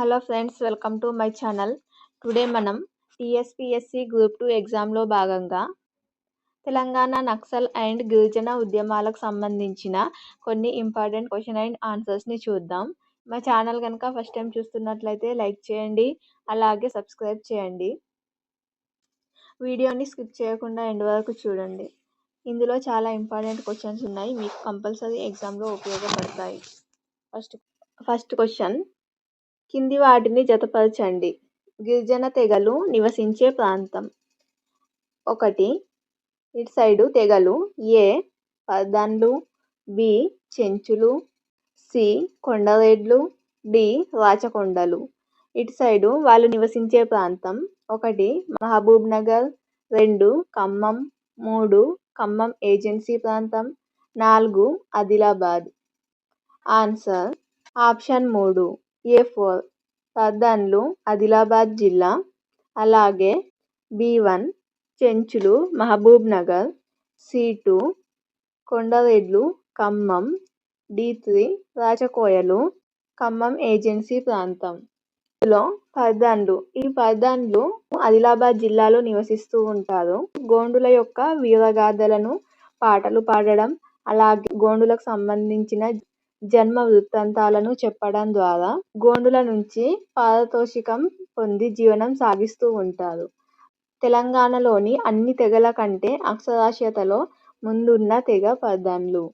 Hello friends welcome to my channel. Today మనం TSPSC group two ఎగ్జామ్లో భాగంగా Telangana Naxal and గిరిజన ఉద్యమాలకు సంబంధించిన కొన్ని ఇంపార్టెంట్ క్వశ్చన్ అండ్ ఆన్సర్స్ని చూద్దాం. మా ఛానల్ కనుక ఫస్ట్ టైం చూస్తున్నట్లయితే లైక్ చేయండి అలాగే సబ్స్క్రైబ్ చేయండి. వీడియోని స్కిప్ చేయకుండా ఎండ్ వరకు చూడండి. ఇందులో చాలా ఇంపార్టెంట్ క్వశ్చన్స్ ఉన్నాయి మీకు కంపల్సరీ ఎగ్జామ్లో ఉపయోగపడతాయి. First first question. కింది వాటిని జతపరచండి. గిరిజన తెగలు నివసించే ప్రాంతం. ఒకటి ఇటు సైడు తెగలు ఏ పర్దన్లు బి చెంచులు సి కొండరేడ్లు డి రాచకొండలు. ఇటు సైడు వాళ్ళు నివసించే ప్రాంతం. ఒకటి మహబూబ్ నగర్. రెండు ఖమ్మం. మూడు ఖమ్మం ఏజెన్సీ ప్రాంతం. నాలుగు ఆదిలాబాద్. ఆన్సర్ ఆప్షన్ మూడు. ఏ ఫోర్? పర్దన్లు ఆదిలాబాద్ జిల్లా. అలాగే బి వన్ చెంచులు మహబూబ్ నగర్. సి టూ కొండరెడ్లు ఖమ్మం. డి త్రీ రాచకోయలు ఖమ్మం ఏజెన్సీ ప్రాంతం. లో పర్దన్లు ఈ పర్దన్లు ఆదిలాబాద్ జిల్లాలో నివసిస్తూ ఉంటారు. గోండుల యొక్క వీరగాథలను పాటలు పాడడం అలాగే గోండులకు సంబంధించిన జన్మ వృత్తాంతాలను చెప్పడం ద్వారా గోండుల నుంచి పారితోషికం పొంది జీవనం సాగిస్తూ ఉంటారు. తెలంగాణలోని అన్ని తెగల కంటే అక్షరాస్యతలో ముందున్న తెగ పర్దన్లు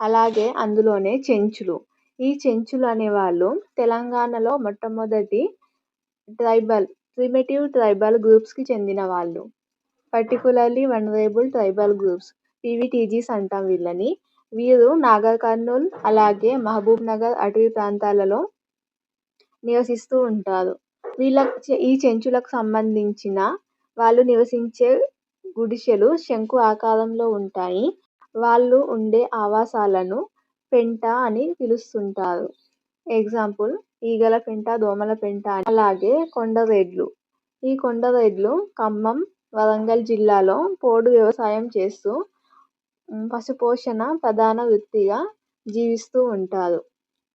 అలాగే అందులోనే చెంచులు. ఈ చెంచులు అనేవాళ్ళు తెలంగాణలో మొట్టమొదటి ట్రైబల్ ప్రిమిటివ్ ట్రైబల్ గ్రూప్స్కి చెందిన వాళ్ళు. Particularly vulnerable tribal groups. PVTGs అంటాం వీళ్ళని. వీరు నాగర్ కర్నూల్ అలాగే మహబూబ్ నగర్ అటవీ ప్రాంతాలలో నివసిస్తూ ఉంటారు. వీళ్ళ ఈ చెంచులకు సంబంధించిన వాళ్ళు నివసించే గుడిసెలు శంకు ఆకారంలో ఉంటాయి. వాళ్ళు ఉండే ఆవాసాలను పెంట అని పిలుస్తుంటారు. ఎగ్జాంపుల్ ఈగల పెంట దోమల పెంట అలాగే కొండరేడ్లు ఈ కొండరేడ్లు ఖమ్మం వరంగల్ జిల్లాలో పోడు వ్యవసాయం చేస్తూ పశుపోషణ ప్రధాన వృత్తిగా జీవిస్తూ ఉంటారు.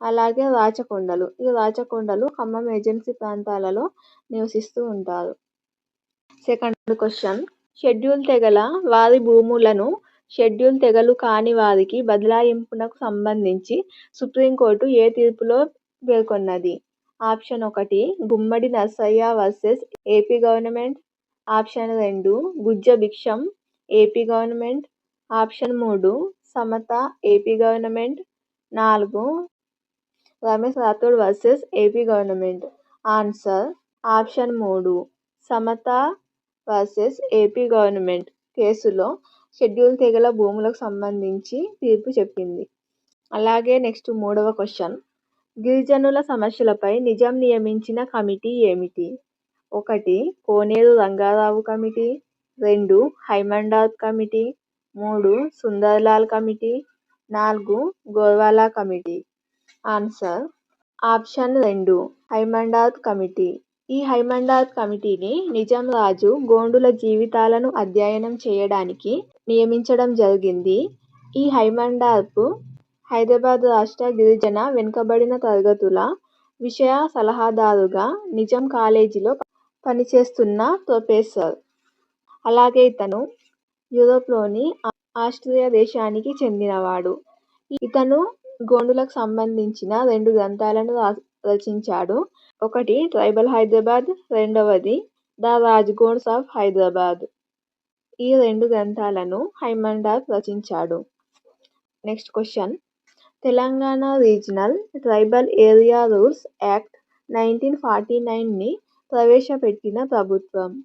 అలాగే రాచకొండలు. ఈ రాచకొండలు ఖమ్మం ఏజెన్సీ ప్రాంతాలలో నివసిస్తూ ఉంటారు. సెకండ్ క్వశ్చన్ షెడ్యూల్ తెగల వారి భూములను షెడ్యూల్ తెగలు కాని వారికి బదలాయింపునకు సంబంధించి సుప్రీంకోర్టు ఏ తీర్పులో పేర్కొన్నది? ఆప్షన్ ఒకటి Gummadi Narsaiah versus AP government. Option రెండు Gujja Bhiksham AP government. Option మూడు సమత ఏపీ గవర్నమెంట్. నాలుగు Ramesh Rathod versus AP government. Answer option మూడు సమత వర్సెస్ ఏపీ గవర్నమెంట్. కేసులో షెడ్యూల్ తెగల భూములకు సంబంధించి తీర్పు చెప్పింది. అలాగే నెక్స్ట్ మూడవ క్వశ్చన్. గిరిజనుల సమస్యలపై నిజాం నియమించిన కమిటీ ఏమిటి? ఒకటి కోనేరు రంగారావు కమిటీ. రెండు హైమండార్ కమిటీ. మూడు సుందర్లాల్ కమిటీ నాలుగు గోర్వాలా కమిటీ. ఆన్సర్ ఆప్షన్ రెండు హైమండాత్ కమిటీ. ఈ హైమండాత్ కమిటీని నిజాం రాజు గోండుల జీవితాలను అధ్యయనం చేయడానికి నియమించడం జరిగింది. ఈ హైమండాత్ హైదరాబాద్ రాష్ట్ర గిరిజన వెనుకబడిన తరగతుల విషయ సలహాదారుగా నిజాం కాలేజీలో పనిచేస్తున్న ప్రొఫెసర్. అలాగే ఇతను యూరోప్లోని ఆస్ట్రియా దేశానికి చెందినవాడు. ఇతను గోండులకు సంబంధించిన రెండు గ్రంథాలను రచించాడు. ఒకటి ట్రైబల్ హైదరాబాద్ రెండవది ద రాజ్గోండ్స్ ఆఫ్ హైదరాబాద్. ఈ రెండు గ్రంథాలను హైమండాత్ రచించాడు. Next question. Telangana regional tribal area rules act nineteen forty నైన్ని ప్రవేశపెట్టిన ప్రభుత్వం.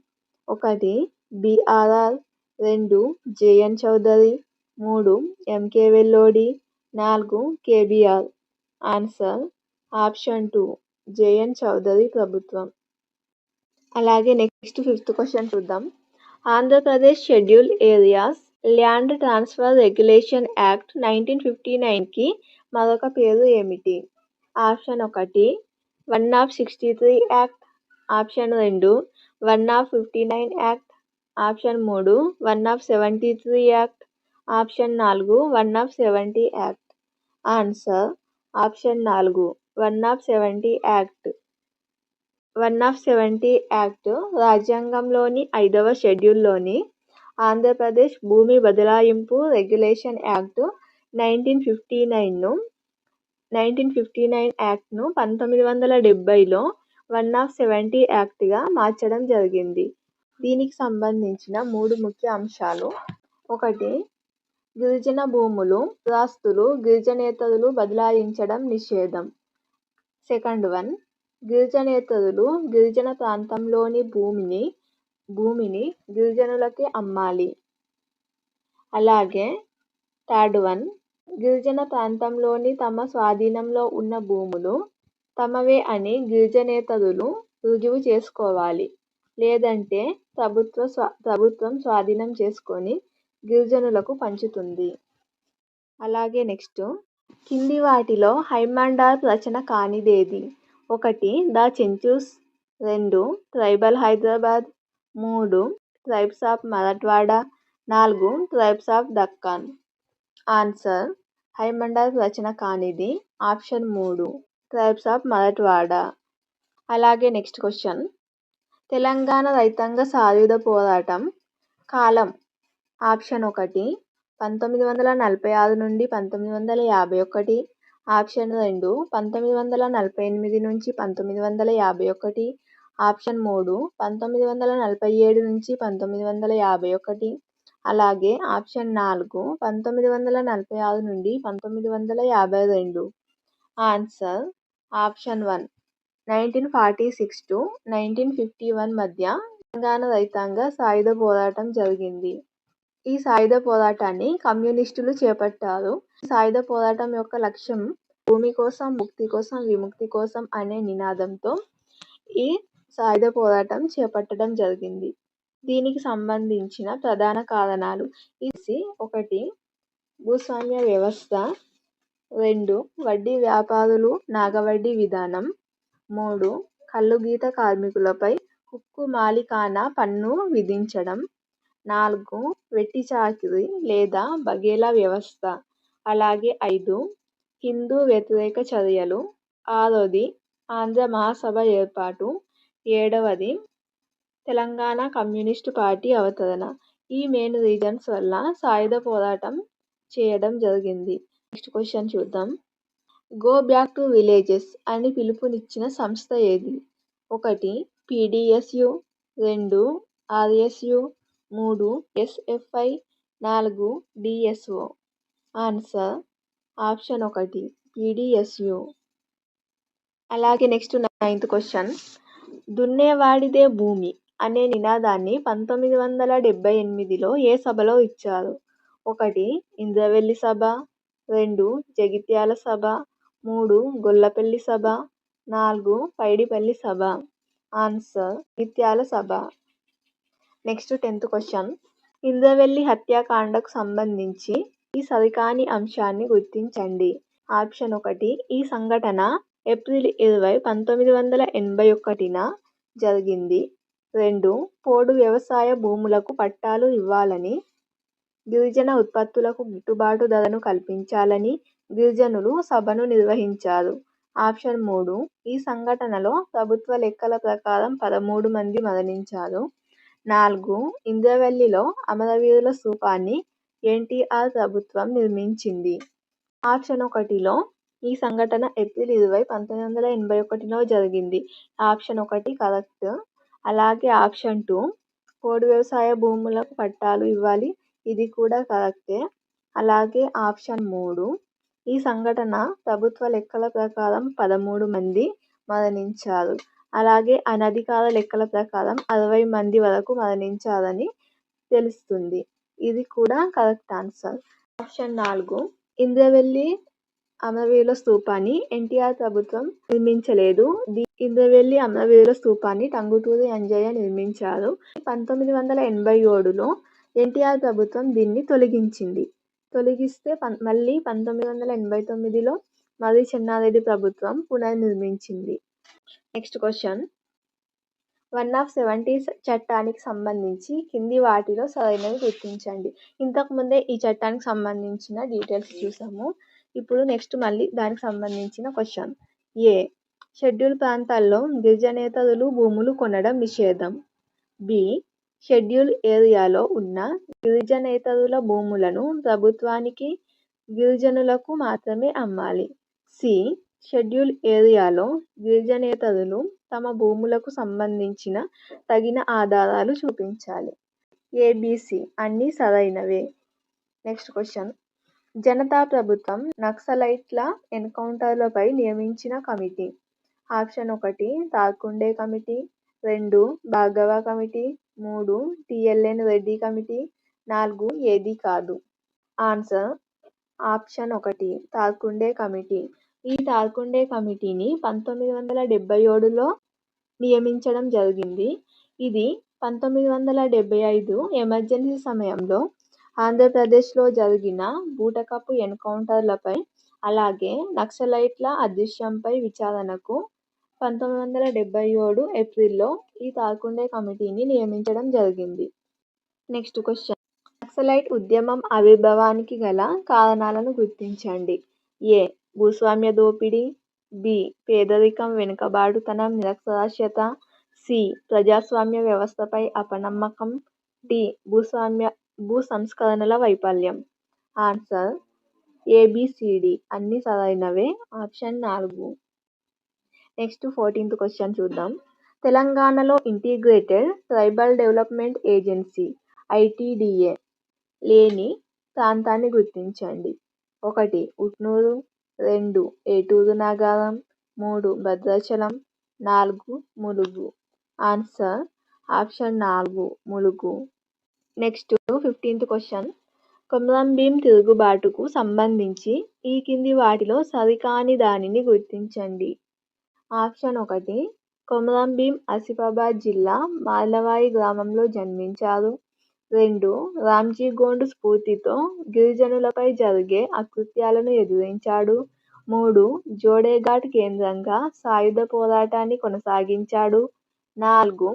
ఒకటి బిఆర్ఆర్ రెండు జేఎన్ చౌదరి మూడు ఎంకే వెల్లోడి నాలుగు KBR. Answer option two JN Chowdary ప్రభుత్వం. అలాగే నెక్స్ట్ ఫిఫ్త్ క్వశ్చన్ చూద్దాం. Andhra Pradesh schedule areas land transfer regulation act nineteen fifty నైన్కి మరొక పేరు ఏమిటి? ఆప్షన్ ఒకటి one of sixty three act. Option రెండు one of fifty nine act. Option మూడు one of seventy three act. Option నాలుగు one of seventy act. Answer option నాలుగు one of seventy act. One of seventy act రాజ్యాంగంలోని ఐదవ షెడ్యూల్లోని ఆంధ్రప్రదేశ్ భూమి బదలాయింపు regulation act nineteen fifty నైన్ను nineteen fifty nine యాక్ట్ను పంతొమ్మిది వందల డెబ్బైలో వన్ ఆఫ్ సెవెంటీ యాక్ట్గా మార్చడం జరిగింది. దీనికి సంబంధించిన మూడు ముఖ్య అంశాలు. ఒకటి గిరిజన భూములు స్థిరాస్తులు గిరిజనేతరులు బదలాయించడం నిషేధం. సెకండ్ వన్ గిరిజనేతరులు గిరిజన ప్రాంతంలోని భూమిని భూమిని గిరిజనులకి అమ్మాలి. అలాగే థర్డ్ వన్ గిరిజన ప్రాంతంలోని తమ స్వాధీనంలో ఉన్న భూములు తమవే అని గిరిజనేతరులు రుజువు చేసుకోవాలి. లేదంటే ప్రభుత్వ స్వా ప్రభుత్వం స్వాధీనం చేసుకొని గిరిజనులకు పంచుతుంది. అలాగే నెక్స్ట్ కింది వాటిలో హైమండార్ రచన కానిదేది? ఒకటి ద చెంచూస్ రెండు ట్రైబల్ హైదరాబాద్. మూడు ట్రైబ్స్ ఆఫ్ మరాఠ్వాడ. నాలుగు tribes of Deccan. Answer Haimendorf రచన కానిది ఆప్షన్ మూడు ట్రైబ్స్ ఆఫ్ మరాఠ్వాడ. అలాగే నెక్స్ట్ క్వశ్చన్ తెలంగాణ రైతాంగ సాయుధ పోరాటం కాలం ఆప్షన్ ఒకటి పంతొమ్మిది వందల నలభై ఆరు నుండి పంతొమ్మిది వందల యాభై ఒకటి ఆప్షన్ రెండు పంతొమ్మిది వందల నలభై ఎనిమిది నుంచి పంతొమ్మిది వందల యాభై ఒకటి ఆప్షన్ మూడు పంతొమ్మిది వందల నలభై ఏడు నుంచి పంతొమ్మిది వందల యాభై ఒకటి అలాగే ఆప్షన్ నాలుగు పంతొమ్మిది వందల నలభై ఆరు నుండి పంతొమ్మిది వందల యాభై రెండు. Answer option one. Nineteen forty six to nineteen fifty one మధ్య తెలంగాణ రైతాంగ సాయుధ పోరాటం జరిగింది. ఈ సాయుధ పోరాటాన్ని కమ్యూనిస్టులు చేపట్టారు. సాయుధ పోరాటం యొక్క లక్ష్యం భూమి కోసం ముక్తి కోసం విముక్తి కోసం అనే నినాదంతో ఈ సాయుధ పోరాటం చేపట్టడం జరిగింది. దీనికి సంబంధించిన ప్రధాన కారణాలు ఇది ఒకటి భూస్వామ్య వ్యవస్థ రెండు వడ్డీ వ్యాపారులు నాగవడ్డీ విధానం మూడు కల్లుగీత కార్మికులపై ఉక్కు మాలికానా పన్ను విధించడం. నాలుగు వెట్టి చాకిరీ లేదా బఘేలా వ్యవస్థ. అలాగే ఐదు హిందూ వ్యతిరేక చర్యలు. ఆరోది ఆంధ్ర మహాసభ ఏర్పాటు. ఏడవది తెలంగాణ కమ్యూనిస్టు పార్టీ అవతరణ. ఈ మెయిన్ రీజన్స్ వల్ల సాయుధ పోరాటం చేయడం జరిగింది. నెక్స్ట్ క్వశ్చన్ చూద్దాం. గో బ్యాక్ టు విలేజెస్ అని పిలుపునిచ్చిన సంస్థ ఏది? ఒకటి పీడిఎస్యు రెండు ఆర్ఎస్యు మూడు ఎస్ఎఫ్ఐ నాలుగు డిఎస్ఓ ఆన్సర్ ఆప్షన్ ఒకటి పీడిఎస్యు అలాగే నెక్స్ట్ నైన్త్ క్వశ్చన్ దున్నేవాడిదే భూమి అనే నినాదాన్ని పంతొమ్మిది వందల డెబ్బై ఎనిమిదిలో ఏ సభలో ఇచ్చారు? ఒకటి ఇంద్రవెల్లి సభ. రెండు జగిత్యాల సభ. మూడు గొల్లపల్లి సభ నాలుగు పైడిపల్లి సభ ఆన్సర్ నిత్యాల సభ. Next tenth question. ఇంద్రవెల్లి హత్యాకాండకు సంబంధించి ఈ సరికాని అంశాన్ని గుర్తించండి. ఆప్షన్ ఒకటి ఈ సంఘటన ఏప్రిల్ ఇరవై పంతొమ్మిది వందల ఎనభై ఒకటిన జరిగింది. రెండు పోడు వ్యవసాయ భూములకు పట్టాలు ఇవ్వాలని గిరిజన ఉత్పత్తులకు గిట్టుబాటు ధరను కల్పించాలని గిరిజనులు సభను నిర్వహించారు. ఆప్షన్ మూడు ఈ సంఘటనలో ప్రభుత్వ లెక్కల ప్రకారం పదమూడు మంది మరణించారు. నాలుగు ఇంద్రవెల్లిలో అమరవీరుల స్థూపాన్ని ఎన్టీఆర్ ప్రభుత్వం నిర్మించింది. ఆప్షన్ ఒకటిలో ఈ సంఘటన ఏప్రిల్ ఇరవై పంతొమ్మిది వందల ఎనభై ఒకటిలో జరిగింది. ఆప్షన్ ఒకటి కరెక్ట్. అలాగే ఆప్షన్ టూ పోడు వ్యవసాయ భూములకు పట్టాలు ఇవ్వాలి. ఇది కూడా కరెక్టే. అలాగే ఆప్షన్ మూడు ఈ సంఘటన ప్రభుత్వ లెక్కల ప్రకారం పదమూడు మంది మరణించారు. అలాగే అనధికార లెక్కల ప్రకారం అరవై మంది వరకు మరణించారని తెలుస్తుంది. ఇది కూడా కరెక్ట్ ఆన్సర్. ఆప్షన్ నాలుగు. ఇంద్రవెల్లి అమరవీరుల స్థూపాన్ని ఎన్టీఆర్ ప్రభుత్వం నిర్మించలేదు. ఇంద్రవెల్లి అమరవీరుల స్థూపాన్ని టంగుటూరి అంజయ్య నిర్మించారు. పంతొమ్మిది వందల ఎనభై ఏడులో ఎన్టీఆర్ ప్రభుత్వం దీన్ని తొలగించింది. తొలగిస్తే పం మళ్ళీ పంతొమ్మిది వందల ఎనభై తొమ్మిదిలో మర్రి చెన్నారెడ్డి ప్రభుత్వం పునర్నిర్మించింది. Next question one of seventy చట్టానికి సంబంధించి కింది వాటిలో సరైనవి గుర్తించండి. ఇంతకుముందే ఈ చట్టానికి సంబంధించిన డీటెయిల్స్ చూసాము. ఇప్పుడు నెక్స్ట్ మళ్ళీ దానికి సంబంధించిన క్వశ్చన్ ఏ షెడ్యూల్ ప్రాంతాల్లో గిరిజనేతరులు భూములు కొనడం నిషేధం. బి. షెడ్యూల్ ఏరియాలో ఉన్న గిరిజనేతరుల భూములను ప్రభుత్వానికి, గిరిజనులకు మాత్రమే అమ్మాలి. సి. షెడ్యూల్ ఏరియాలో గిరిజనేతరులు తమ భూములకు సంబంధించిన తగిన ఆధారాలు చూపించాలి. ఎ, బి, సి అన్నీ సరైనవే. నెక్స్ట్ క్వశ్చన్ జనతా ప్రభుత్వం నక్సలైట్ల ఎన్కౌంటర్లపై నియమించిన కమిటీ. ఆప్షన్ ఒకటి తార్కుండే కమిటీ రెండు భార్గవ కమిటీ మూడు టిఎల్ఎన్ రెడ్డి కమిటీ నాలుగు ఏదీ కాదు. ఆన్సర్ ఆప్షన్ ఒకటి తార్కుండే కమిటీ. ఈ తార్కుండే కమిటీని పంతొమ్మిది వందల డెబ్బై ఏడులో నియమించడం జరిగింది. ఇది పంతొమ్మిది వందల డెబ్బై ఐదు ఎమర్జెన్సీ సమయంలో ఆంధ్రప్రదేశ్లో జరిగిన బూటకపు ఎన్కౌంటర్లపై, అలాగే నక్సలైట్ల అదృశ్యంపై విచారణకు పంతొమ్మిది వందల డెబ్బై ఏడు ఏప్రిల్లో ఈ తార్కుండే కమిటీని నియమించడం జరిగింది. నెక్స్ట్ క్వశ్చన్ నక్సలైట్ ఉద్యమం ఆవిర్భావానికి గల కారణాలను గుర్తించండి. ఏ భూస్వామ్య దోపిడీ బి. పేదరికం వెనుకబాటుతనం నిరక్షరాస్యత సి. ప్రజాస్వామ్య వ్యవస్థపై అపనమ్మకం డి. భూస్వామ్య భూ సంస్కరణల వైఫల్యం. ఆన్సర్ ఏబిసిడి అన్ని సరైనవే. ఆప్షన్ నాలుగు. నెక్స్ట్ ఫోర్టీన్త్ క్వశ్చన్ చూద్దాం. తెలంగాణలో integrated tribal development agency ITDA లేని ప్రాంతాన్ని గుర్తించండి. ఒకటి ఉట్నూరు రెండు ఏటూరు నాగారం మూడు భద్రాచలం నాలుగు ములుగు. ఆన్సర్ ఆప్షన్ నాలుగు Mulugu. Next fifteenth question Komaram Bheem తిరుగుబాటుకు సంబంధించి ఈ కింది వాటిలో సరికాని దానిని గుర్తించండి. ఆప్షన్ ఒకటి కొమరంభీం ఆసిఫాబాద్ జిల్లా మాలవాయి గ్రామంలో జన్మించారు. రెండు రామ్జీగోండ్ స్ఫూర్తితో గిరిజనులపై జరిగే అకృత్యాలను ఎదిరించాడు. మూడు జోడేఘాట్ కేంద్రంగా సాయుధ పోరాటాన్ని కొనసాగించాడు. నాలుగు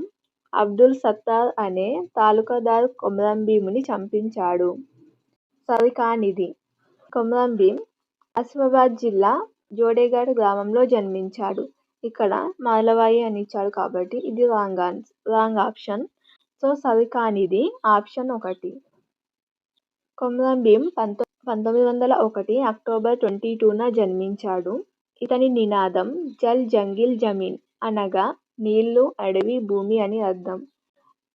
అబ్దుల్ సత్తార్ అనే తాలూకాదార్ కొమరంభీముని చంపించాడు. సరికానిది కొమరంభీం ఆసిఫాబాద్ జిల్లా జోడేఘాట్ గ్రామంలో జన్మించాడు. ఇక్కడ మాలవాయి అని ఇచ్చాడు కాబట్టి ఇది రాంగ్ రాంగ్ ఆప్షన్. సో సరికానిది ఆప్షన్ ఒకటి. కొమరంభీం పంతొ పంతొమ్మిది వందల ఒకటి అక్టోబర్ ట్వంటీ టూన జన్మించాడు. ఇతని నినాదం జల్ జంగిల్ జమీన్ అనగా నీళ్ళు, అడవి, భూమి అని అర్థం.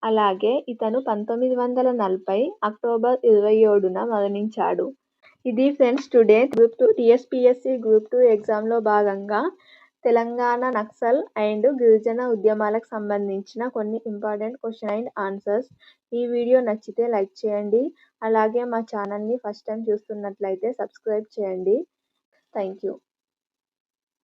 అలాగే ఇతను పంతొమ్మిది వందల నలభై అక్టోబర్ ఇరవై ఏడున మరణించాడు. ఇది friends today group two TSPSC group two ఎగ్జామ్లో భాగంగా తెలంగాణ నక్సల్ అండ్ గిరిజన ఉద్యమాలకు సంబంధించిన కొన్ని ఇంపార్టెంట్ క్వశ్చన్ అండ్ ఆన్సర్స్. ఈ వీడియో నచ్చితే లైక్ చేయండి. అలాగే మా ఛానల్ని ఫస్ట్ టైం చూస్తున్నట్లయితే సబ్స్క్రైబ్ చేయండి. Thank you.